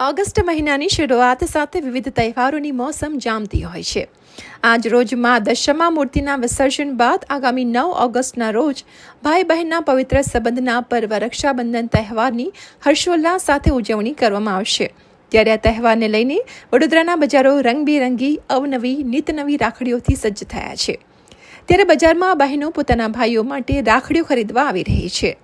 August મહિનાની શરૂઆત સાથે વિવિધ તહેવારોની મોસમ જામતી હોય છે. આજ રોજ મા દશમા મૂર્તિના વિસર્જન બાદ આગામી નવ ઓગસ્ટના રોજ ભાઈ બહેનના પવિત્ર સંબંધના પર્વ રક્ષાબંધન તહેવારની હર્ષોલ્લાસ સાથે ઉજવણી કરવામાં આવશે. ત્યારે આ તહેવારને લઈને વડોદરાના બજારો રંગબેરંગી, અવનવી, નિતનવી રાખડીઓથી સજ્જ થયા છે. ત્યારે બજારમાં બહેનો પોતાના ભાઈઓ માટે રાખડીઓ ખરીદવા આવી રહી છે.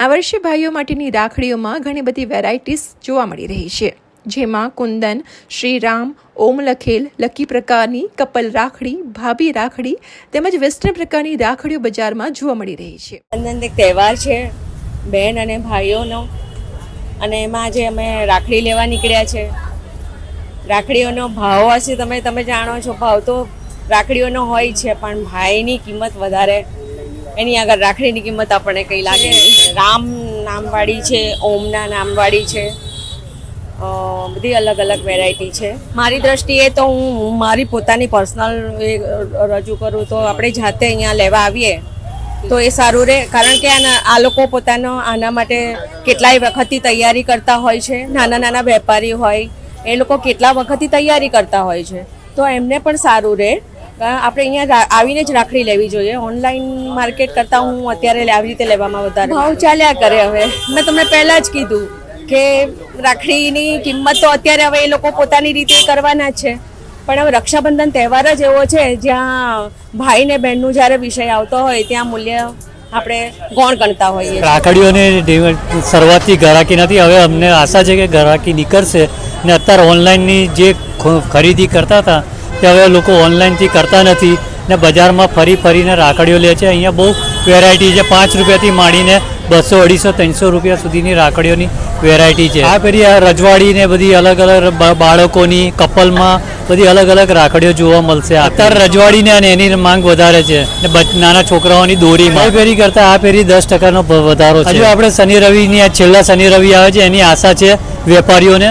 આ વર્ષે ભાઈઓ માટેની રાખડીઓમાં ઘણી બધી વેરાયટીઝ જોવા મળી રહી છે. જેમાં કુંદન, શ્રીરામ, ઓમ લખેલ, લકી પ્રકારની કપલ રાખડી, ભાભી રાખડી તેમજ વેસ્ટર્ન પ્રકારની રાખડીઓ બજારમાં જોવા મળી રહી છે. બંધન એક તહેવાર છે, બહેન અને ભાઈઓનો. અને એમાં આજે અમે રાખડી લેવા નીકળ્યા છે. રાખડીઓનો ભાવ હશે તમે તમે જાણો છો, ભાવ તો રાખડીઓનો હોય છે પણ ભાઈની કિંમત વધારે. એની આગળ રાખડીની કિંમત આપણને કંઈ લાગે નહીં. રામ નામવાળી છે ઓમના નામવાળી છે. બધી અલગ અલગ વેરાયટી છે. મારી દ્રષ્ટિએ તો હું મારી પોતાની પર્સનલ રજૂ કરું તો આપણે જાતે અહીંયા લેવા આવીએ તો એ સારું રહે. કારણ કે આના આ લોકો પોતાનો આના માટે કેટલાય વખતથી તૈયારી કરતા હોય છે. નાના નાના વેપારી હોય એ લોકો કેટલા વખતથી તૈયારી કરતા હોય છે. તો એમને પણ સારું રહે. કારણ આપણે અહીંયા રા- આવીને જ રાખડી લેવી જોઈએ. ઓનલાઈન માર્કેટ કરતાં હું અત્યારે આવી રીતે લેવામાં વધારે. ભાવ ચાલ્યા કરે હવે. મેં તમને પહેલાં જ કીધું કે રાખડીની કિંમત તો અત્યારે હવે એ લોકો પોતાની રીતે કરવાના જ છે. પણ હવે રક્ષાબંધન તહેવાર જ એવો છે જ્યાં ભાઈ ને બહેનનું જ્યારે વિષય આવતો હોય ત્યાં મૂલ્ય આપણે ગૌણ ગણતા હોઈએ રાખડીઓને શરૂઆતથી ઘરાકી નથી. હવે અમને આશા છે કે ઘરાકી નીકળશે. ને અત્યારે ઓનલાઈનની જે ખરીદી કરતા હતા તે હવે લોકો ઓનલાઈનથી કરતા નથી ને બજારમાં ફરી ફરીને રાખડીઓ લે છે. અહીંયા બહુ વેરાયટી છે. પાંચ રૂપિયાથી માંડીને બસો અઢીસો ત્રણસો રૂપિયા સુધીની રાખડીઓની વેરાયટી છે. આ પેલી આ રજવાડી ને બધી અલગ અલગ બાળકોની કપલમાં બધી અલગ અલગ રાખડીઓ જોવા મળશે અત્યારે રજવાડીને અને એની માંગ વધારે છે. ને નાના છોકરાઓની દોરીમાં. આ ફેરી કરતાં આ ફેરી દસ ટકાનો વધારો છે. હજુ આપણે શનિ રવિની આ છેલ્લા શનિ રવિ આવે છે એની આશા છે વેપારીઓને.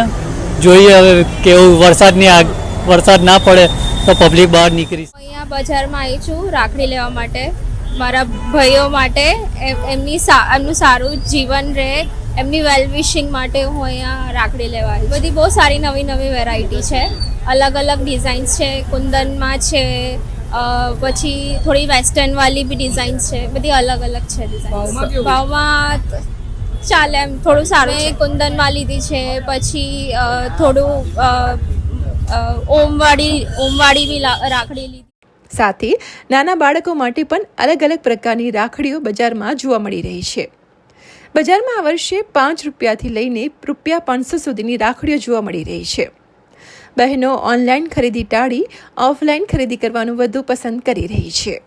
જોઈએ હવે કેવું વરસાદની આગ વરસાદ ના પડે તો પબ્લિક બહાર નીકળી અહીંયા બજારમાં આવી છું રાખડી લેવા માટે. મારા ભાઈઓ માટે એમ- એમની સા- એમનું સારું જીવન રહે. એમની વેલ વિશિંગ માટે હું અહીંયા રાખડી લેવા આવી. બધી બહુ સારી નવી નવી વેરાયટી છે. અલગ અલગ ડિઝાઇન્સ છે. કુંદનમાં છે પછી થોડી વેસ્ટર્ન વાળી બી ડિઝાઇન્સ છે. બધી અલગ અલગ છે ડિઝાઇન્સ ભાવમાં ચાલે એમ. થોડું સારું મેં કુંદનમાં લીધી છે પછી થોડું ઓમવાળી ઓમવાળી બી રાખડી લીધી. સાથે નાના બાળકો માટે પણ અલગ અલગ પ્રકારની રાખડીઓ બજારમાં જોવા મળી રહી છે. બજારમાં આ વર્ષે પાંચ રૂપિયાથી લઈને રૂપિયા પાંચસો સુધીની રાખડીઓ જોવા મળી રહી છે. બહેનો ઓનલાઈન ખરીદી ટાળી, ઓફલાઈન ખરીદી કરવાનું વધુ પસંદ કરી રહી છે.